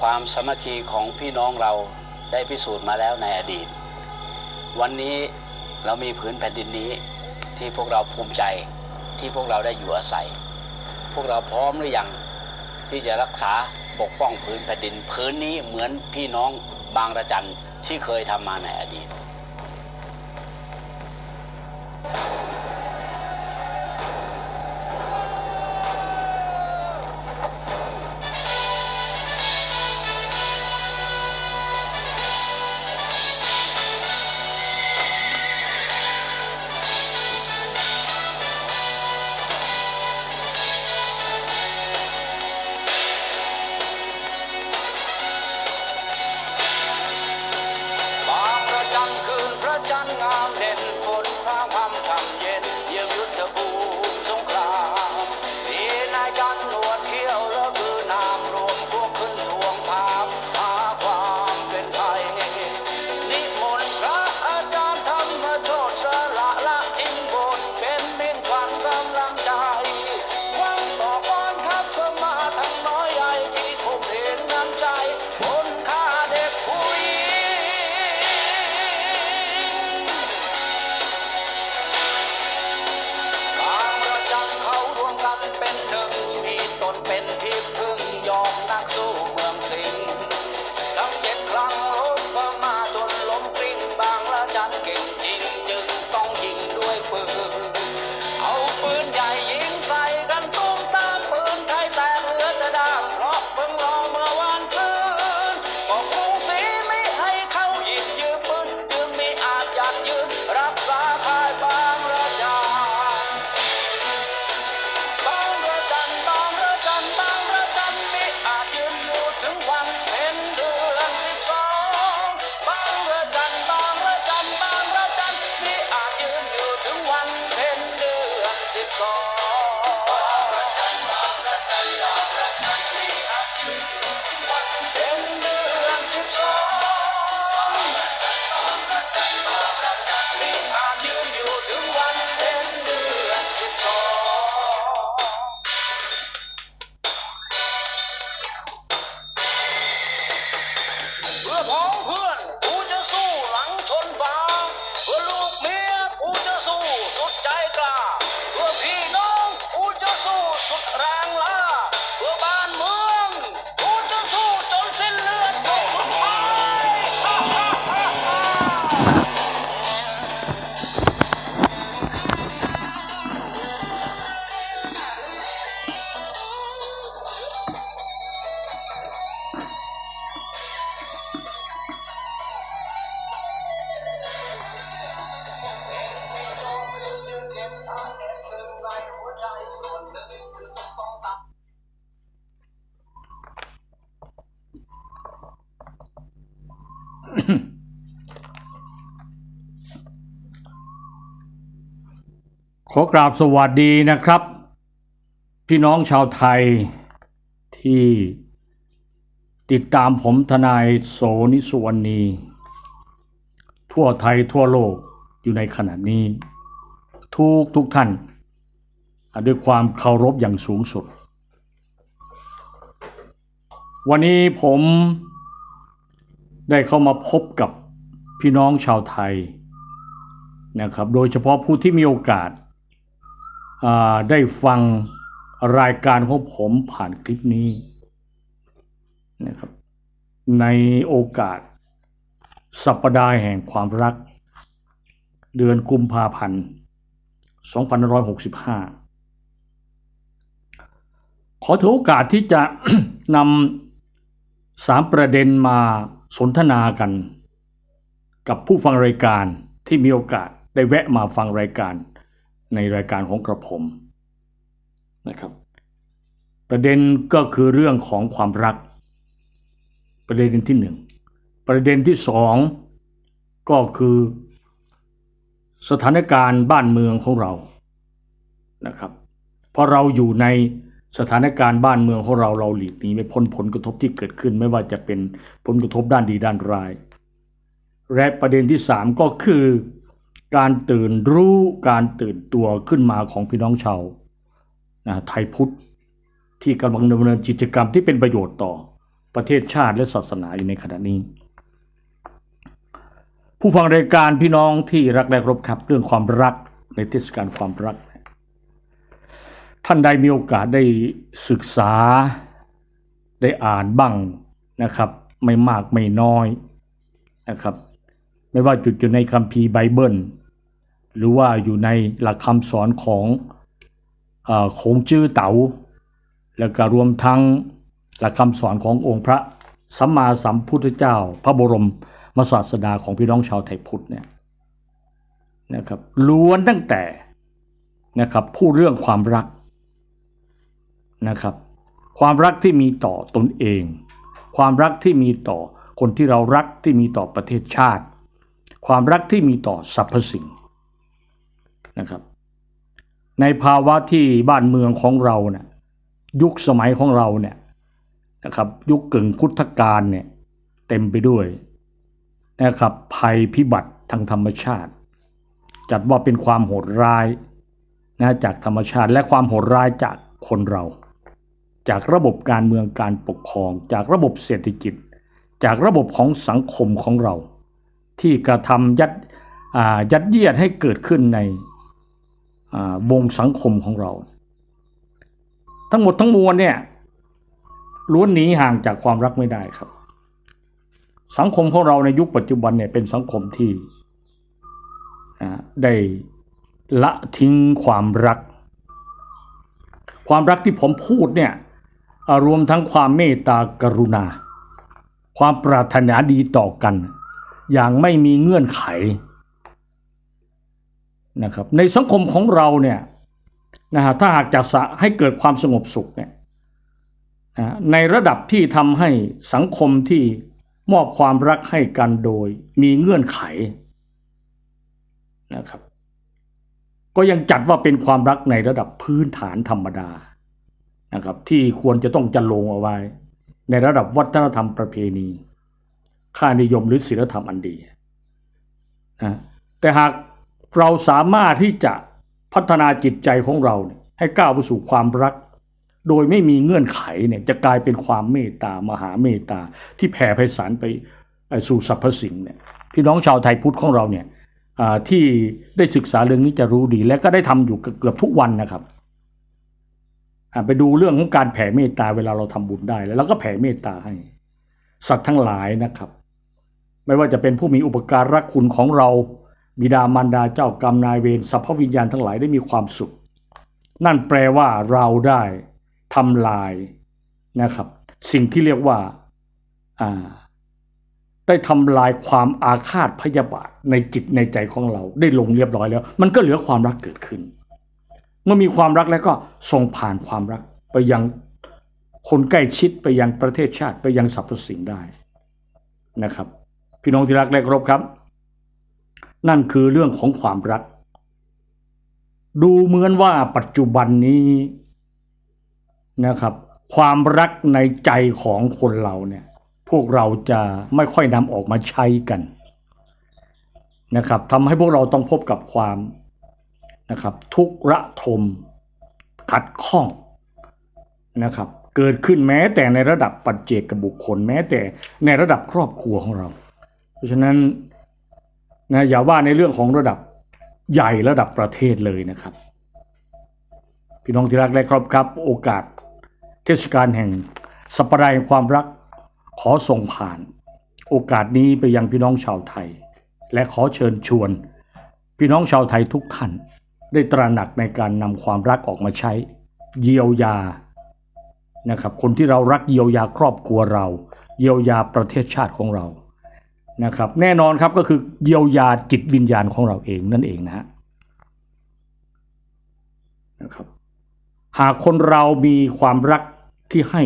ความสมัคคีของพี่น้องเราได้พิสูจน์มาแล้วในอดีต วันนี้เรามีผืนแผ่นดินนี้ที่พวกเราภูมิใจที่พวกเราได้อยู่อาศัย พวกเราพร้อมหรือยังที่จะรักษาปกป้องผืนแผ่นดินผืนนี้เหมือนพี่น้องบางระจันที่เคยทำมาในอดีต ขอกราบสวัสดีนะครับ พี่น้องชาวไทยที่ติดตามผมทนายโสนิสวรรณี ทั่วไทยทั่วโลกอยู่ในขณะนี้ ทุกทุกท่าน ด้วยความเคารพอย่างสูงสุด วันนี้ผมได้เข้ามาพบกับพี่น้องชาวไทยนะครับโดยเฉพาะผู้ที่มีโอกาส ได้ฟังรายการของผมผ่านคลิปนี้นะครับในโอกาส สัปดาห์แห่งความรัก เดือนกุมภาพันธ์2565 ขอถือโอกาสที่จะนำสามประเด็นมาสนทนากัน กับผู้ฟังรายการที่มีโอกาสได้แวะมาฟังรายการ ในรายการของกระผมนะครับ ประเด็นก็คือเรื่องของความรัก ประเด็นที่หนึ่งประเด็นที่สองก็คือสถานการณ์บ้านเมืองของเรานะครับเพราะเราอยู่ในสถานการณ์บ้านเมืองของเราเราหลีกหนีไม่พ้นผลกระทบที่เกิดขึ้น ไม่ว่าจะเป็นผลกระทบด้านดีด้านร้าย และประเด็นที่สามก็คือ การตื่นรู้การตื่นตัวขึ้นมาของพี่น้องชาวนะไทยพุทธ ที่กำลังดำเนินกิจกรรมที่เป็นประโยชน์ต่อประเทศชาติและศาสนาอยู่ในขณะนี้ ผู้ฟังรายการพี่น้องที่รักและครพครับเรื่องความรักในเทศกาลความรัก ท่านใดมีโอกาสได้ศึกษาได้อ่านบ้างนะครับ ไม่มากไม่น้อยนะครับ ไม่ว่าจุดอยู่ในคัมภีร์ไบเบิล หรือว่าอยู่ในหลักคำสอนของเออคงจื้อเต๋า แล้วก็รวมทั้งหลักคำสอนขององค์พระสัมมาสัมพุทธเจ้า พระบรมมศาสดาของพี่น้องชาวไทยพุทธเนี่ยนะครับล้วนตั้งแต่นะครับพูดเรื่องความรักนะครับ ความรักที่มีต่อตนเอง ความรักที่มีต่อคนที่เรารักที่มีต่อประเทศชาติ ความรักที่มีต่อสรรพสิ่ง นะครับ ในภาวะที่บ้านเมืองของเราเนี่ยยุคสมัยของเราเนี่ยนะครับยุคกึ่งพุทธกาลเนี่ยเต็มไปด้วยนะครับภัยพิบัติทางธรรมชาติ จัดว่าเป็นความโหดร้ายนะจากธรรมชาติและความโหดร้ายจากคนเรา จากระบบการเมืองการปกครอง จากระบบเศรษฐกิจ จากระบบของสังคมของเรา ที่กระทำยัดยัดเยียดให้เกิดขึ้นใน วงสังคมของเรา ทั้งหมดทั้งมวลเนี่ยล้วนหนีห่างจากความรักไม่ได้ครับ สังคมของเราในยุคปัจจุบันเนี่ยเป็นสังคมที่ได้ละทิ้งความรัก ความรักที่ผมพูดเนี่ยรวมทั้งความเมตตากรุณา ความปรารถนาดีต่อกัน อย่างไม่มีเงื่อนไข นะครับในสังคมของเราเนี่ยนะฮะถ้าหากจะสะให้เกิดความสงบสุขเนี่ยนะในระดับที่ทำให้สังคมที่มอบความรักให้กันโดยมีเงื่อนไขนะครับ ก็ยังจัดว่าเป็นความรักในระดับพื้นฐานธรรมดานะครับ ที่ควรจะต้องจันลงเอาไว้ ในระดับวัฒนธรรมประเพณี ค่านิยมหรือศีลธรรมอันดีนะแต่หาก เราสามารถที่จะพัฒนาจิตใจของเราเให้ก้าวไปสู่ความรัก โดยไม่มีเงื่อนไขเนี่ยจะกลายเป็นความเมตตามหาเมตตาที่แผ่ไพศาลไปสู่สรรพสิ่งเนี่ยพี่น้องชาวไทยพุทธของเราเนี่ยที่ได้ศึกษาเรื่องนี้จะรู้ดี และก็ได้ทำอยู่เกือบทุกวันนะครับไปดูเรื่องของการแผ่เมตตาเวลาเราทำบุญได้แล้วเราก็แผ่เมตตาให้ สัตว์ทั้งหลายนะครับ ไม่ว่าจะเป็นผู้มีอุปการะคุณของเรา บิดามารดาเจ้ากรรมนายเวรสัพพวิญญาณทั้งหลายได้มีความสุข นั่นแปลว่าเราได้ทำลายนะครับ สิ่งที่เรียกว่าอ่าได้ทำลายความอาฆาตพยาบาทในจิตในใจของเรา ได้ลงเรียบร้อยแล้ว มันก็เหลือความรักเกิดขึ้น เมื่อมีความรักแล้วก็ส่งผ่านความรักไปยังคนใกล้ชิดไปยังประเทศชาติไปยังสรรพสิ่งได้นะครับ พี่น้องที่รักและเคารพครับ นั่นคือเรื่องของความรัก ดูเหมือนว่าปัจจุบันนี้นะครับ ความรักในใจของคนเราเนี่ย พวกเราจะไม่ค่อยนำออกมาใช้กันนะครับทำให้พวกเราต้องพบกับความนะครับ ทุกข์ระทม ขัดข้องนะครับ เกิดขึ้นแม้แต่ในระดับปัจเจกบุคคลแม้แต่ในระดับครอบครัวของเรา เพราะฉะนั้น นะอย่าว่าในเรื่องของระดับใหญ่ระดับประเทศเลยนะครับ พี่น้องที่รักและครอบครับ โอกาส เทศกาลแห่งสัปดาห์แห่งความรักขอส่งผ่าน โอกาสนี้ไปยังพี่น้องชาวไทย และขอเชิญชวน พี่น้องชาวไทยทุกท่าน ได้ตระหนักในการนำความรักออกมาใช้ เยียวยานะครับคนที่เรารักเยียวยาครอบครัวเรา เยียวยาประเทศชาติของเรา นะครับแน่นอนครับก็คือเยียวยาจิตวิญญาณของเราเองนั่นเองนะฮะนะครับหากคนเรามีความรักที่ให้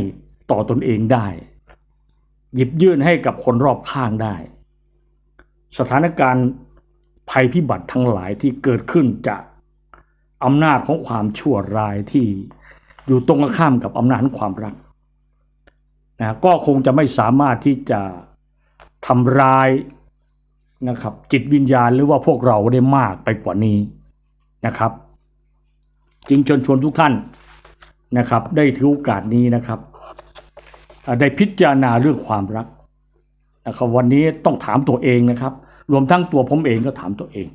ต่อตนเองได้ หยิบยื่นให้กับคนรอบข้างได้ สถานการณ์ภัยพิบัติทั้งหลายที่เกิดขึ้นจากอำนาจของความชั่วร้ายที่อยู่ตรงข้ามกับอำนาจของความรักนะก็คงจะไม่สามารถที่จะ ทำร้ายนะครับ จิตวิญญาณหรือว่าพวกเราได้มากไปกว่านี้นะครับ จึงชิญชวนทุกท่านนะครับ ได้ถือโอกาสนี้นะครับ ได้พิจารณาเรื่องความรักนะครับวันนี้ต้องถามตัวเองนะครับ รวมทั้งตัวผมเองก็ถามตัวเอง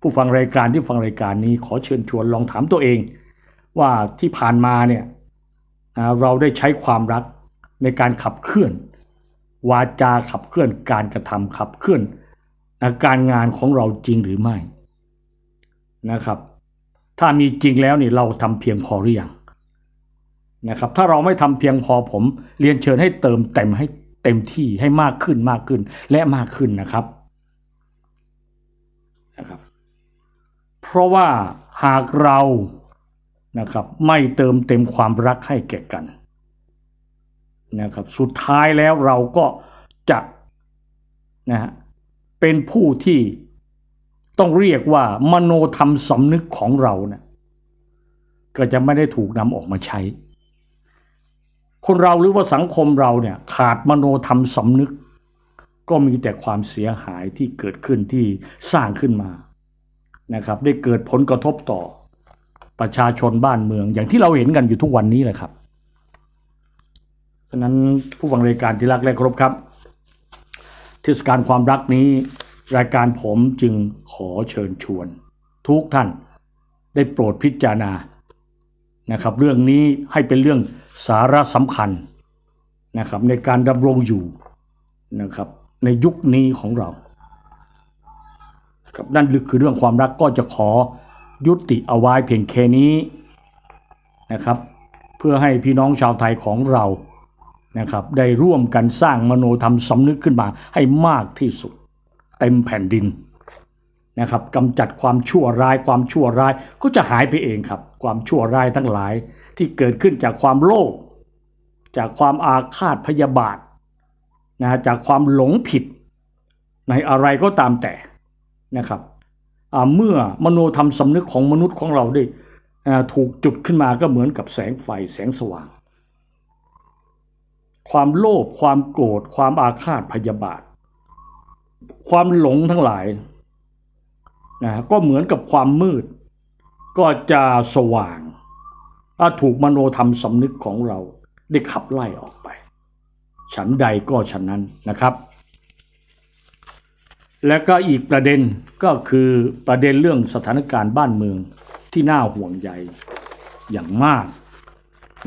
ผู้ฟังรายการที่ฟังรายการนี้ขอเชิญชวนลองถามตัวเอง ว่าที่ผ่านมาเนี่ยเราได้ใช้ความรักในการขับเคลื่อน วาจาขับเคลื่อนการกระทำขับเคลื่อนอาการงานของเราจริงหรือไม่นะครับ ถ้ามีจริงแล้วนี่เราทำเพียงพอหรือยังนะครับ ถ้าเราไม่ทำเพียงพอผม เรียนเชิญให้เติมเต็มให้เต็มที่ให้มากขึ้นมากขึ้นและมากขึ้นนะครับนะครับ เพราะว่าหากเรานะครับไม่เติมเต็มความรักให้แก่กัน นะครับสุดท้ายแล้วเราก็จะนะฮะเป็นผู้ที่ต้องเรียกว่ามโนธรรมสำนึกของเราเนะี่ยก็จะไม่ได้ถูกนำออกมาใช้ คนเราหรือว่าสังคมเราเนี่ยขาดมโนธรรมสำนึก ก็มีแต่ความเสียหายที่เกิดขึ้นที่สร้างขึ้นมานะครับ ได้เกิดผลกระทบต่อประชาชนบ้านเมือง อย่างที่เราเห็นกันอยู่ทุกวันนี้แหละครับ ฉะนั้นผู้ฟังรายการที่รักและเคารพครับเทศกาลความรักนี้ รายการผมจึงขอเชิญชวน ทุกท่านได้โปรดพิจารณานะครับ เรื่องนี้ให้เป็นเรื่องสาระสำคัญนะครับ ในการดำรงอยู่นะครับ ในยุคนี้ของเราครับนั่นคือเรื่องความรักก็จะขอยุติเอาไว้เพียงแค่นี้นะครับ เพื่อให้พี่น้องชาวไทยของเรา นะครับได้ร่วมกันสร้างมโนธรรมสำนึกขึ้นมาให้มากที่สุด เต็มแผ่นดินนะครับกำจัดความชั่วร้าย ความชั่วร้ายก็จะหายไปเองครับ ความชั่วร้ายทั้งหลายที่เกิดขึ้นจากความโลภจากความอาฆาตพยาบาทนะจากความหลงผิด ในอะไรก็ตามแต่นะครับเมื่อมโนธรรมสำนึกของมนุษย์ของเราได้ถูกจุดขึ้นมาก็เหมือนกับแสงไฟแสงสว่าง ความโลภความโกรธความอาฆาตพยาบาท ความหลงทั้งหลายนะก็เหมือนกับความมืด ก็จะสว่างถ้าถูกมโนธรรมสำนึกของเราได้ขับไล่ออกไป ฉันใดก็ฉันนั้นนะครับ และก็อีกประเด็นก็คือประเด็นเรื่องสถานการณ์บ้านเมืองที่น่าห่วงใยอย่างมาก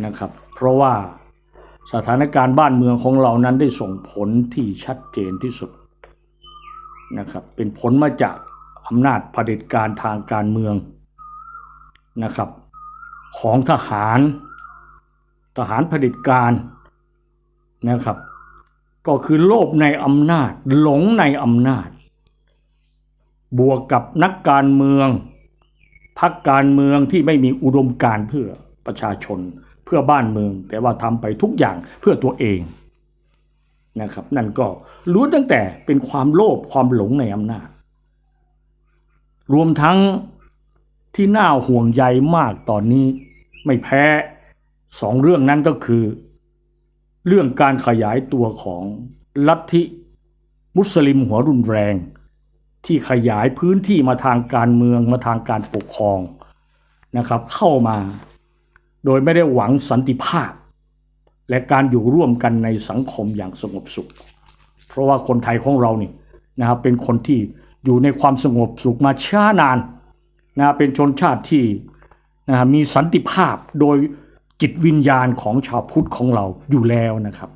นะครับ เพราะว่า สถานการณ์บ้านเมืองของเรานั้นได้ส่งผลที่ชัดเจนที่สุดนะครับเป็นผลมาจากอำนาจเผด็จการทางการเมืองนะครับ ของทหาร ทหารเผด็จการนะครับ ก็คือโลภในอำนาจหลงในอำนาจ บวกกับนักการเมืองพักการเมืองที่ไม่มีอุดมการเพื่อประชาชน เพื่อบ้านเมือง แต่ว่าทำไปทุกอย่างเพื่อตัวเองนะครับ นั่นก็ล้วนตั้งแต่เป็นความโลภความหลงในอำนาจ รวมทั้งที่น่าห่วงใยมากตอนนี้ไม่แพ้สองเรื่องนั้นก็คือ เรื่องการขยายตัวของลัทธิมุสลิมหัวรุนแรง ที่ขยายพื้นที่มาทางการเมืองมาทางการปกครองนะครับ เข้ามา โดยไม่ได้หวังสันติภาพ และการอยู่ร่วมกันในสังคมอย่างสงบสุข เพราะว่าคนไทยของเรานี่นะครับเป็นคนที่อยู่ในความสงบสุขมาช้านานนะเป็นชนชาติที่นะมีสันติภาพโดยจิตวิญญาณของชาวพุทธของเราอยู่แล้วนะครับ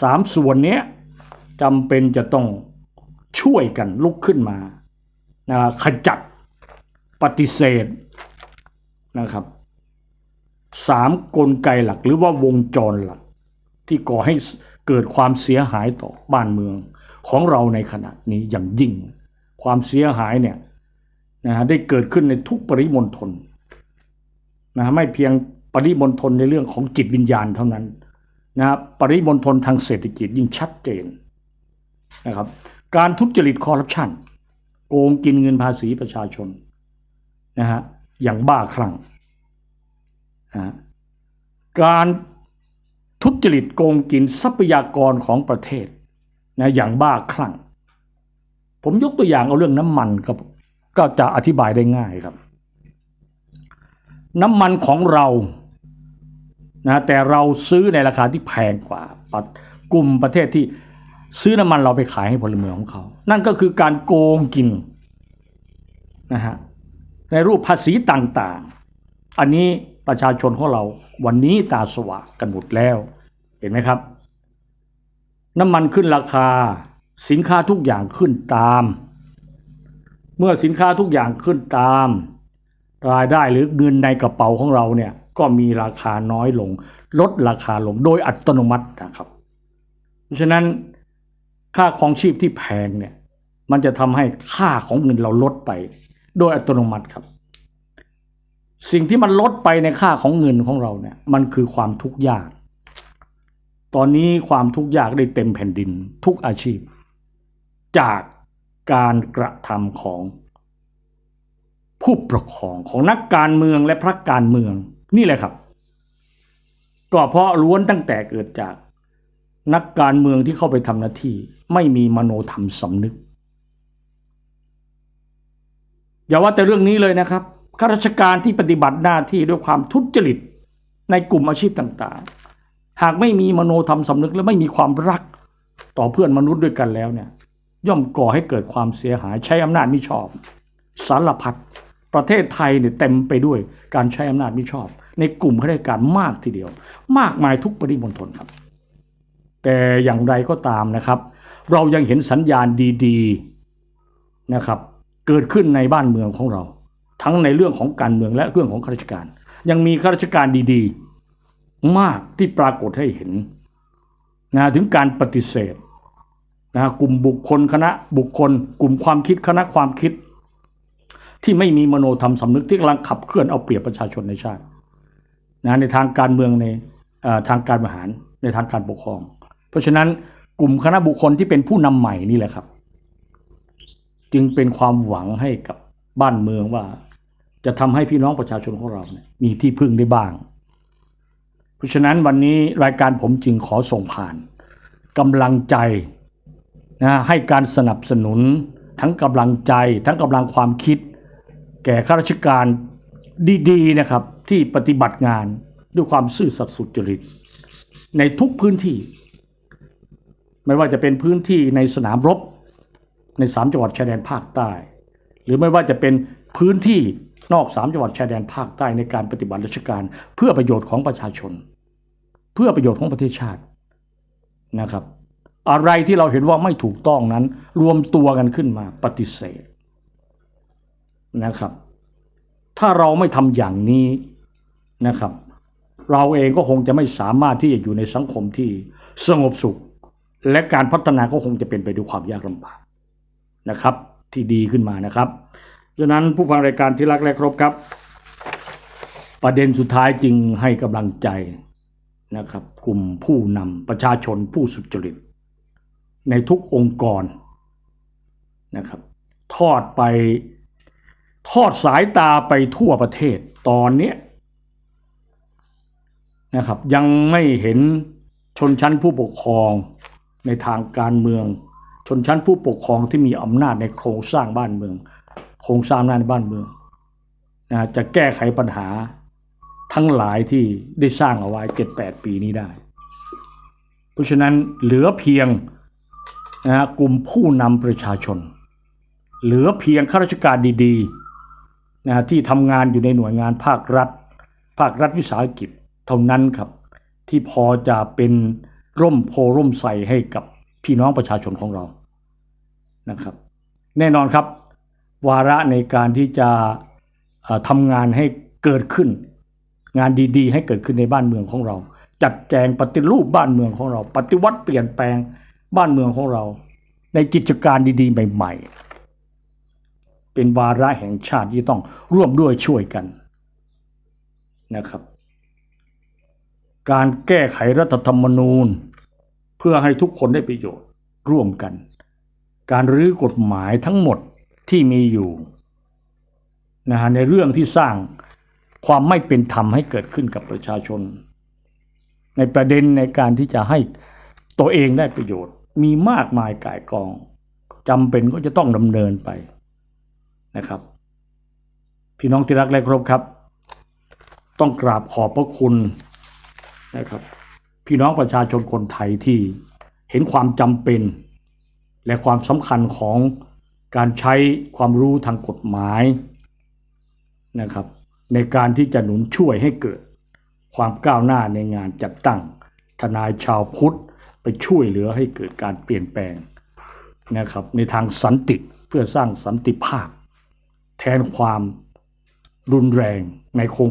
สามส่วนนี้จำเป็นจะต้องช่วยกันลุกขึ้นมานะขจัดปฏิเสธนะครับ สามกลไกหลักหรือว่าวงจรหลัก ที่ก่อให้เกิดความเสียหายต่อบ้านเมืองของเราในขณะนี้อย่างยิ่ง ความเสียหายเนี่ยนะฮะได้เกิดขึ้นในทุกปริมณฑลนะฮะไม่เพียงปริมณฑลในเรื่องของจิตวิญญาณเท่านั้นนะฮะปริมณฑลทางเศรษฐกิจยิ่งชัดเจนนะครับการทุจริตคอร์รัปชันโกงกินเงินภาษีประชาชนนะฮะอย่างบ้าคลั่ง การทุจริตโกงกินทรัพยากรของประเทศนะอย่างบ้าคลั่ง ผมยกตัวอย่างเอาเรื่องน้ำมันก็ก็จะอธิบายได้ง่ายครับ น้ำมันของเรานะแต่เราซื้อในราคาที่แพงกว่า กลุ่มประเทศที่ซื้อน้ำมันเราไปขายให้พลเมืองของเขา นั่นก็คือการโกงกินนะฮะในรูปภาษีต่างๆ อันนี้ ประชาชนของเราวันนี้ตาสว่างกันหมดแล้ว เห็นไหมครับ น้ำมันขึ้นราคาสินค้าทุกอย่างขึ้นตาม เมื่อสินค้าทุกอย่างขึ้นตาม รายได้หรือเงินในกระเป๋าของเราเนี่ยก็มีราคาน้อยลง ลดราคาลงโดยอัตโนมัตินะครับ เพราะฉะนั้นค่าของชีพที่แพงเนี่ยมันจะทำให้ค่าของเงินเราลดไป โดยอัตโนมัติครับ สิ่งที่มันลดไปในค่าของเงินของเราเนี่ย มันคือความทุกข์ยาก ตอนนี้ความทุกข์ยากได้เต็มแผ่นดินทุกอาชีพ จากการกระทำของผู้ปกครองของนักการเมืองและพรรคการเมืองนี่แหละครับ ก็เพราะล้วนตั้งแต่เกิดจากนักการเมืองที่เข้าไปทำหน้าที่ ไม่มีมโนธรรมสำนึก อย่าว่าแต่เรื่องนี้เลยนะครับ ข้าราชการที่ปฏิบัติหน้าที่ด้วยความทุจริตในกลุ่มอาชีพต่างๆ หากไม่มีมโนธรรมสำนึกและไม่มีความรักต่อเพื่อนมนุษย์ด้วยกันแล้วเนี่ย ย่อมก่อให้เกิดความเสียหายใช้อำนาจมิชอบ สารพัดประเทศไทยเนี่ยเต็มไปด้วยการใช้อำนาจมิชอบ ในกลุ่มข้าราชการมากทีเดียว มากมายทุกปริมณฑลครับ แต่อย่างไรก็ตามนะครับ เรายังเห็นสัญญาณดี ๆนะครับ เกิดขึ้นในบ้านเมืองของเรา ทั้งในเรื่องของการเมืองและเรื่องของข้าราชการ ยังมีข้าราชการดีๆ มากที่ปรากฏให้เห็นนะถึงการปฏิเสธนะกลุ่มบุคคลคณะบุคคล กลุ่มความคิดคณะความคิด ที่ไม่มีมโนธรรมสำนึกที่กำลังขับเคลื่อนเอาเปรียบประชาชนในชาตินะในทางการเมืองในทางการบริหารในทางการปกครอง เพราะฉะนั้นกลุ่มคณะบุคคลที่เป็นผู้นำใหม่นี่แหละครับ จึงเป็นความหวังให้กับบ้านเมืองว่า จะทำให้พี่น้องประชาชนของเราเนี่ยมีที่พึ่งได้บ้าง เพราะฉะนั้นวันนี้รายการผมจึงขอส่งผ่านกำลังใจนะให้การสนับสนุน ทั้งกำลังใจ ทั้งกำลังความคิด แก่ข้าราชการดีๆนะครับ ที่ปฏิบัติงานด้วยความซื่อสัตย์สุจริต ในทุกพื้นที่ ไม่ว่าจะเป็นพื้นที่ในสนามรบในสามจังหวัดชายแดนภาคใต้ หรือไม่ว่าจะเป็นพื้นที่ นอกสามจังหวัดชายแดนภาคใต้ในการปฏิบัติราชการเพื่อประโยชน์ของประชาชน เพื่อประโยชน์ของประเทศชาตินะครับ อะไรที่เราเห็นว่าไม่ถูกต้องนั้น รวมตัวกันขึ้นมาปฏิเสธนะครับ ถ้าเราไม่ทำอย่างนี้นะครับ เราเองก็คงจะไม่สามารถที่จะอยู่ในสังคมที่สงบสุข และการพัฒนาก็คงจะเป็นไปด้วยความยากลำบากนะครับ ที่ดีขึ้นมานะครับ ดังนั้นผู้ฟังรายการที่รักและครบครับ ประเด็นสุดท้ายจึงให้กำลังใจนะครับกลุ่มผู้นำประชาชนผู้สุจริต ในทุกองค์กรนะครับ ทอดไปทอดสายตาไปทั่วประเทศตอนนี้นะครับยังไม่เห็นชนชั้นผู้ปกครองในทางการเมือง ชนชั้นผู้ปกครองที่มีอำนาจในโครงสร้างบ้านเมือง โครงสร้างอำนาในบ้านเมืองนะจะแก้ไขปัญหาทั้งหลายที่ได้สร้างเอาไว้เจ็ดแปดปีนี้ได้ เพราะฉะนั้นเหลือเพียงนะฮะกลุ่มผู้นำประชาชน เหลือเพียงข้าราชการดีๆนะที่ทำงานอยู่ในหน่วยงานภาครัฐ ภาครัฐวิสาหกิจเท่านั้นครับ ที่พอจะเป็นร่มโพร่มใสให้กับพี่น้องประชาชนของเรานะครับ แน่นอนครับ วาระในการที่จะทำงานให้เกิดขึ้น งานดีๆ ให้เกิดขึ้นในบ้านเมืองของเรา จัดแจงปฏิรูปบ้านเมืองของเรา ปฏิวัติเปลี่ยนแปลงบ้านเมืองของเรา ในกิจการดีๆ ใหม่ๆ เป็นวาระแห่งชาติที่ต้องร่วมด้วยช่วยกันนะครับ การแก้ไขรัฐธรรมนูญ เพื่อให้ทุกคนได้ประโยชน์ร่วมกัน การรื้อกฎหมายทั้งหมด ที่มีอยู่นะฮะในเรื่องที่สร้างความไม่เป็นธรรมให้เกิดขึ้นกับประชาชน ในประเด็นในการที่จะให้ตัวเองได้ประโยชน์ มีมากมายก่ายกองจำเป็นก็จะต้องดำเนินไปนะครับ พี่น้องที่รักและครพครับ ต้องกราบขอบพระคุณนะครับ พี่น้องประชาชนคนไทยที่เห็นความจำเป็น และความสำคัญของ การใช้ความรู้ทางกฎหมายนะครับ ในการที่จะหนุนช่วยให้เกิดความก้าวหน้าในงานจัดตั้ง ทนายชาวพุทธไปช่วยเหลือให้เกิดการเปลี่ยนแปลงนะครับ ในทางสันติเพื่อสร้างสันติภาพ แทนความรุนแรงในโครงการ